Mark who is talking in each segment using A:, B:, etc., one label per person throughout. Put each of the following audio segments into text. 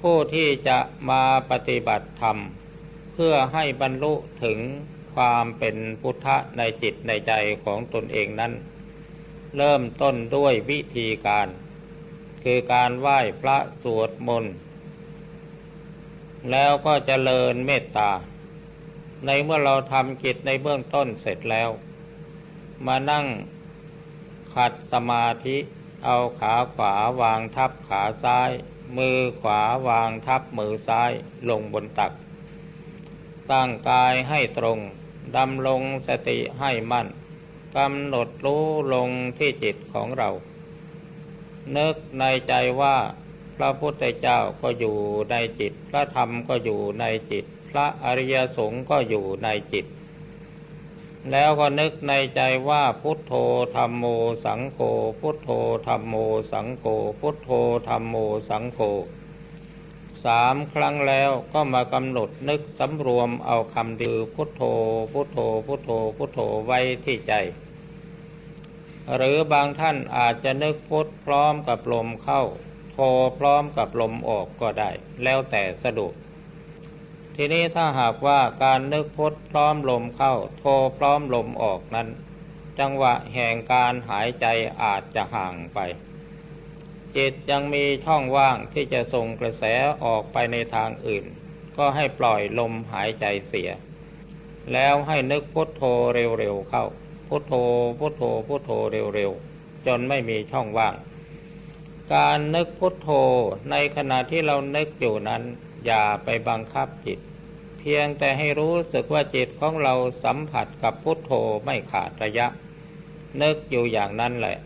A: ผู้ที่จะมาปฏิบัติธรรม เพื่อให้บรรลุถึงความเป็นพุทธะในจิตในใจของตนเองนั้น เริ่มต้นด้วยวิธีการ คือการไหว้พระสวดมนต์แล้วก็จเจริญเมตตา ในเมื่อเราทำกิจในเบื้องต้นเสร็จแล้ว มานั่งขัดสมาธิเอาขาขวาวางทับขาซ้าย มือขวาวางทับมือซ้ายลงบนตัก ตั้งกายให้ตรง ดำลงสติให้มั่น กำหนดรู้ลงที่จิตของเรา นึกในใจว่าพระพุทธเจ้าก็อยู่ในจิต พระธรรมก็อยู่ในจิต พระอริยสงฆ์ก็อยู่ในจิต แล้วก็นึกในใจว่าพุทโธธรรมโมสังโฆพุทโธธรรมโมสังโฆพุทโธธรรมโมสังโฆสามครั้งแล้วก็มากำหนดนึกสำรวมเอาคำดือพุทโธพุทโธพุทโธพุทโธไว้ที่ใจ หรือบางท่านอาจจะนึกพุทพร้อมกับลมเข้า โธพร้อมกับลมออกก็ได้ แล้วแต่สะดวก ทีนี้ถ้าหากว่าการนึกพุทพร้อมลมเข้า โทพร้อมลมออกนั้น จังหวะแห่งการหายใจอาจจะห่างไป จิตยังมีช่องว่างที่จะส่งกระแสออกไปในทางอื่น ก็ให้ปล่อยลมหายใจเสีย แล้วให้นึกพุทโธเร็วๆเข้า พุทโธพุทโธพุทโธเร็วๆจนไม่มีช่องว่าง การนึกพุทโธในขณะที่เรานึกอยู่นั้น อย่าไปบังคับจิต เพียงแต่ให้รู้สึกว่าจิตของเราสัมผัสกับพุทโธไม่ขาดระยะ นึกอยู่อย่างนั้นแหละ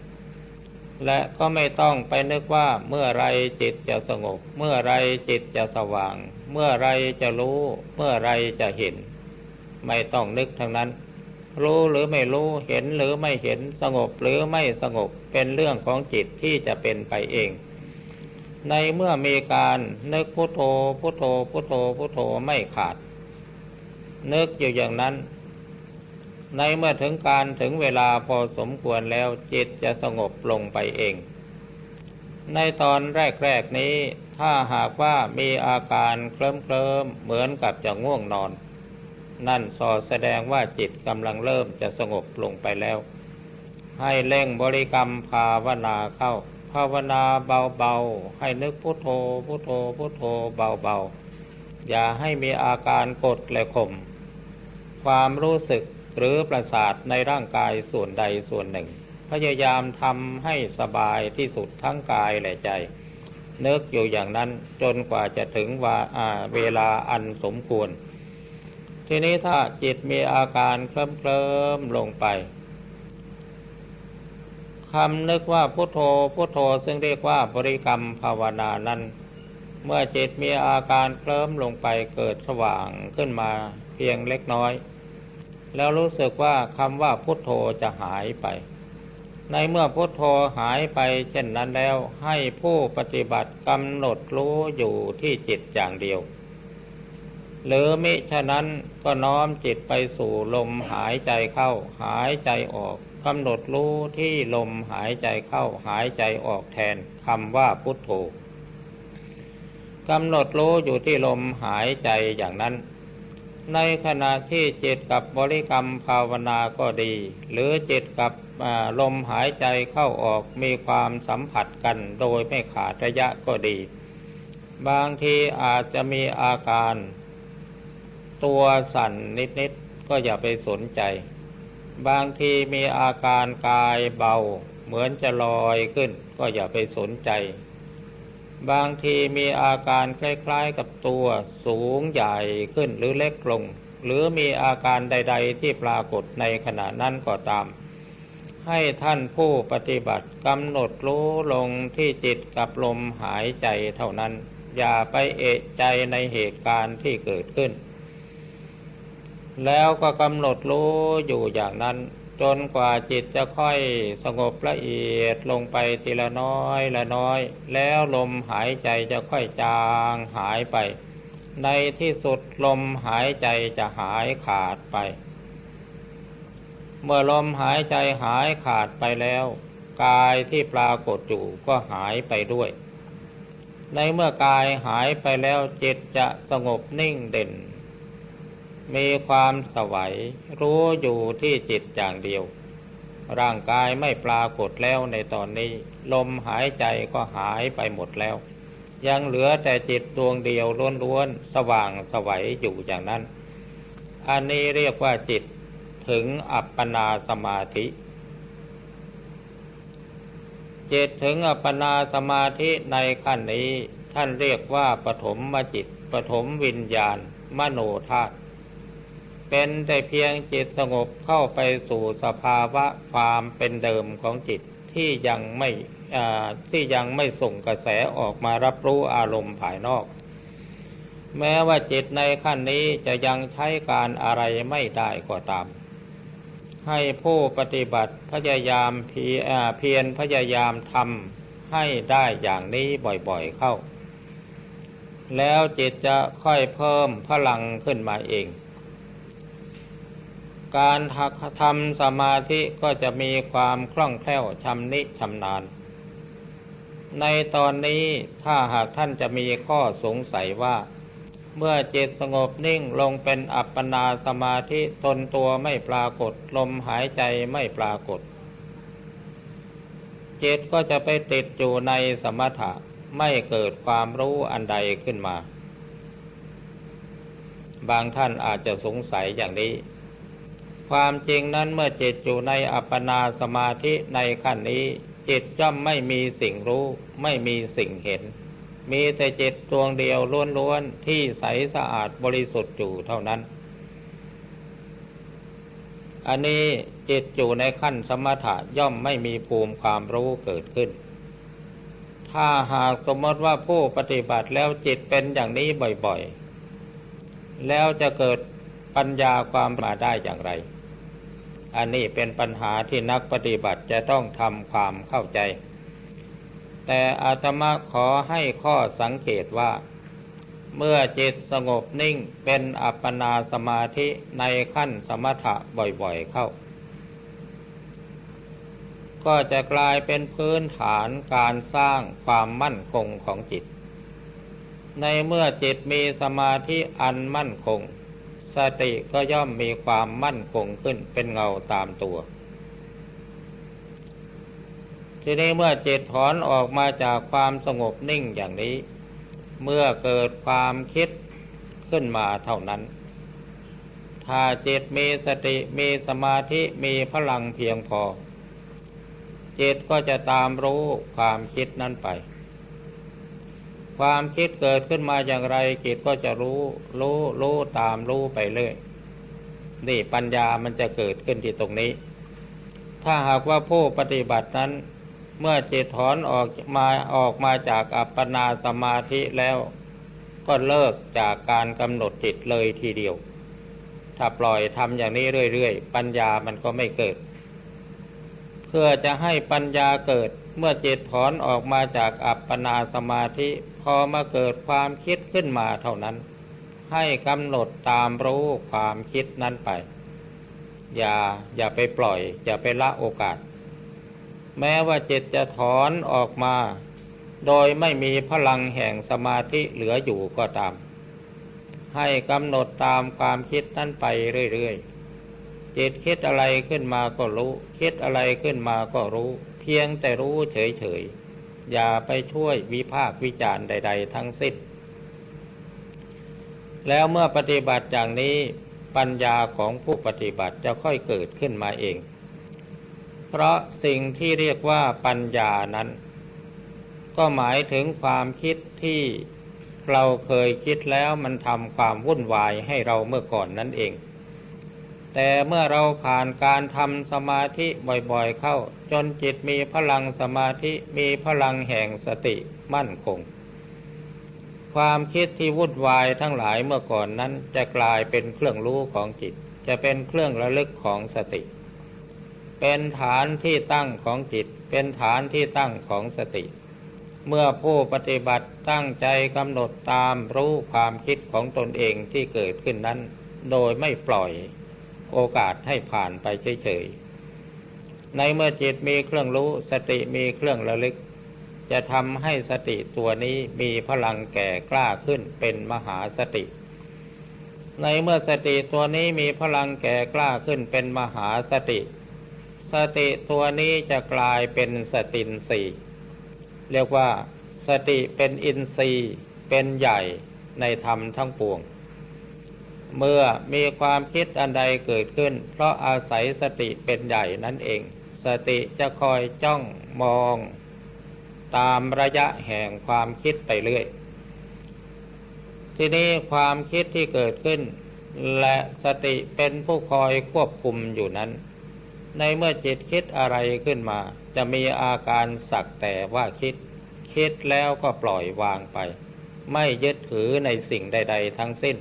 A: และก็ไม่ต้องไปนึกว่าเมื่อไรจิตจะสงบ เมื่อไรจิตจะสว่าง เมื่อไรจะรู้ เมื่อไรจะเห็น ไม่ต้องนึกทั้งนั้น รู้หรือไม่รู้เห็นหรือไม่เห็นสงบหรือไม่สงบเป็นเรื่องของจิตที่จะเป็นไปเอง ในเมื่อมีการนึกพุโทโธพุโทโธพุโทโธพุโทโธไม่ขาด นึกอยู่อย่างนั้น ในเมื่อถึงการถึงเวลาพอสมควรแล้วจิตจะสงบลงไปเอง ในตอนแรกๆนี้ถ้าหากว่ามีอาการเคลิ้มเคลิมเหมือนกับจะง่วงนอน นั่นสอดแสดงว่าจิตกำลังเริ่มจะสงบลงไปแล้ว ให้เล่งบริกรรมภาวนาเข้า ภาวนาเบาๆ ให้นึกพุโทโธพุโทโธพุโทโธเบาๆ อย่าให้มีอาการกดและข่มความรู้สึกหรือประสาทในร่างกายส่วนใดส่วนหนึ่ง พยายามทำให้สบายที่สุดทั้งกายและใจนึกอยู่อย่างนั้นจนกว่าจะถึงว่าเวลาอันสมควร ทีนี้ถ้าจิตมีอาการเคลิ้มเคลิมลงไป คำนึกว่าพุทโธพุทโธซึ่งเรียกว่าบริกรรมภาวนานั้น เมื่อจิตมีอาการเคลิ้มลงไปเกิดสว่างขึ้นมาเพียงเล็กน้อย แล้วรู้สึกว่าคำว่าพุทโธจะหายไป ในเมื่อพุทโธหายไปเช่นนั้นแล้วให้ผู้ปฏิบัติกำหนดรู้อยู่ที่จิตอย่างเดียว หรือมิฉะนั้นก็น้อมจิตไปสู่ลมหายใจเข้าหายใจออก กำหนดรู้ที่ลมหายใจเข้าหายใจออกแทนคำว่าพุทโธกำหนดรู้อยู่ที่ลมหายใจอย่างนั้น ในขณะที่จิตกับบริกรรมภาวนาก็ดี หรือจิตกับลมหายใจเข้าออกมีความสัมผัสกันโดยไม่ขาดระยะก็ดี บางทีอาจจะมีอาการ ตัวสั่นนิดๆก็อย่าไปสนใจ บางทีมีอาการกายเบา เหมือนจะลอยขึ้น ก็อย่าไปสนใจ บางทีมีอาการคล้ายๆกับตัวสูงใหญ่ขึ้นหรือเล็กลง หรือมีอาการใด ๆ ที่ปรากฏในขณะนั้นก็ตาม ให้ท่านผู้ปฏิบัติกำหนดรู้ลงที่จิตกับลมหายใจเท่านั้น อย่าไปเอะใจในเหตุการณ์ที่เกิดขึ้น แล้วก็กำหนดรู้อยู่อย่างนั้น จนกว่าจิตจะค่อยสงบละเอียดลงไปทีละน้อยละน้อย แล้วลมหายใจจะค่อยจางหายไป ในที่สุดลมหายใจจะหายขาดไป เมื่อลมหายใจหายขาดไปแล้ว กายที่ปรากฏอยู่ก็หายไปด้วย ในเมื่อกายหายไปแล้วจิตจะสงบนิ่งเด่น มีความสวัยรู้อยู่ที่จิตอย่างเดียว ร่างกายไม่ปรากฏแล้วในตอนนี้ ลมหายใจก็หายไปหมดแล้ว ยังเหลือแต่จิตดวงเดียวล้วนๆสว่างสวัยอยู่อย่างนั้น อันนี้เรียกว่าจิตถึงอัปปนาสมาธิจิตถึงอัปปนาสมาธิในขั้นนี้ ท่านเรียกว่าปฐมมจิตปฐมวิญญาณ มโนธาตุ เป็นแต่เพียงจิตสงบเข้าไปสู่สภาวะความเป็นเดิมของจิตที่ยังไม่ที่ยังไม่ส่งกระแสออกมารับรู้อารมณ์ภายนอก แม้ว่าจิตในขั้นนี้จะยังใช้การอะไรไม่ได้ก็ตาม ให้ผู้ปฏิบัติพยายามเพียรพยายามทำให้ได้อย่างนี้บ่อยๆเข้า แล้วจิตจะค่อยเพิ่มพลังขึ้นมาเอง การทำสมาธิก็จะมีความคล่องแคล่วชำนิชำนาญ ในตอนนี้ถ้าหากท่านจะมีข้อสงสัยว่า เมื่อจิตสงบนิ่งลงเป็นอัปปนาสมาธิตนตัวไม่ปรากฏ ลมหายใจไม่ปรากฏ จิตก็จะไปติดอยู่ในสมถะไม่เกิดความรู้อันใดขึ้นมา บางท่านอาจจะสงสัยอย่างนี้ ความจริงนั้นเมื่อจิตอยู่ในอัปปนาสมาธิในขั้นนี้ จิตย่อมไม่มีสิ่งรู้ ไม่มีสิ่งเห็น มีแต่จิตดวงเดียวล้วนๆที่ใสสะอาดบริสุทธิ์อยู่เท่านั้น อันนี้จิตอยู่ในขั้นสมถะย่อมไม่มีภูมิความรู้เกิดขึ้น ถ้าหากสมมติว่าผู้ปฏิบัติแล้วจิตเป็นอย่างนี้บ่อยๆ แล้วจะเกิดปัญญาความมาได้อย่างไร อันนี้เป็นปัญหาที่นักปฏิบัติจะต้องทำความเข้าใจ แต่อาตมาขอให้ข้อสังเกตว่า เมื่อจิตสงบนิ่งเป็นอัปปนาสมาธิในขั้นสมถะบ่อยๆเข้า ก็จะกลายเป็นพื้นฐานการสร้างความมั่นคงของจิต ในเมื่อจิตมีสมาธิอันมั่นคง สติก็ย่อมมีความมั่นคงขึ้นเป็นเงาตามตัว ทีนี้เมื่อจิตถอนออกมาจากความสงบนิ่งอย่างนี้ เมื่อเกิดความคิดขึ้นมาเท่านั้น ถ้าจิตมีสติมีสมาธิมีพลังเพียงพอจิตก็จะตามรู้ความคิดนั้นไป ความคิดเกิดขึ้นมาอย่างไรจิตก็จะรู้ รู้รู้ตามรู้ไปเรื่อยนี่ปัญญามันจะเกิดขึ้นที่ตรงนี้ ถ้าหากว่าผู้ปฏิบัตินั้น เมื่อจิตถอนออกมาออกมาจากอัปปนาสมาธิแล้ว ก็เลิกจากการกำหนดจิตเลยทีเดียว ถ้าปล่อยทำอย่างนี้เรื่อยๆ ปัญญามันก็ไม่เกิด เพื่อจะให้ปัญญาเกิดเมื่อจิตถอนออกมาจากอัปปนาสมาธิ พอมาเกิดความคิดขึ้นมาเท่านั้น ให้กำหนดตามรู้ความคิดนั้นไป อย่าอย่าไปปล่อย อย่าไปละโอกาส แม้ว่าจิตจะถอนออกมา โดยไม่มีพลังแห่งสมาธิเหลืออยู่ก็ตาม ให้กำหนดตามความคิดนั้นไปเรื่อยๆจิตคิดอะไรขึ้นมาก็รู้ คิดอะไรขึ้นมาก็รู้ เพียงแต่รู้เฉยๆ อย่าไปช่วยวิพากวิจารณ์ใด ๆ ทั้งสิ้น แล้วเมื่อปฏิบัติอย่างนี้ปัญญาของผู้ปฏิบัติจะค่อยเกิดขึ้นมาเอง เพราะสิ่งที่เรียกว่าปัญญานั้น ก็หมายถึงความคิดที่เราเคยคิดแล้วมันทำความวุ่นวายให้เราเมื่อก่อนนั่นเอง แต่เมื่อเราผ่านการทำสมาธิบ่อยๆเข้า จนจิตมีพลังสมาธิมีพลังแห่งสติมั่นคง ความคิดที่วุ่นวายทั้งหลายเมื่อก่อนนั้นจะกลายเป็นเครื่องรู้ของจิต จะเป็นเครื่องระลึกของสติ เป็นฐานที่ตั้งของจิต เป็นฐานที่ตั้งของสติ เมื่อผู้ปฏิบัติตั้งใจกำหนดตามรู้ความคิดของตนเองที่เกิดขึ้นนั้น โดยไม่ปล่อย โอกาสให้ผ่านไปเฉยๆ ในเมื่อจิตมีเครื่องรู้สติมีเครื่องระลึก จะทำให้สติตัวนี้มีพลังแก่กล้าขึ้นเป็นมหาสติ ในเมื่อสติตัวนี้มีพลังแก่กล้าขึ้นเป็นมหาสติ สติตัวนี้จะกลายเป็นสตินสีเรียกว่าสติเป็นอินทรีย์เป็นใหญ่ในธรรมทั้งปวง เมื่อมีความคิดอันใดเกิดขึ้น เพราะอาศัยสติเป็นใหญ่นั่นเอง สติจะคอยจ้องมอง ตามระยะแห่งความคิดไปเรื่อย ทีนี้ความคิดที่เกิดขึ้น และสติเป็นผู้คอยควบคุมอยู่นั้น ในเมื่อจิตคิดอะไรขึ้นมา จะมีอาการสักแต่ว่าคิด คิดแล้วก็ปล่อยวางไป ไม่ยึดถือในสิ่งใด ๆ ทั้งสิ้น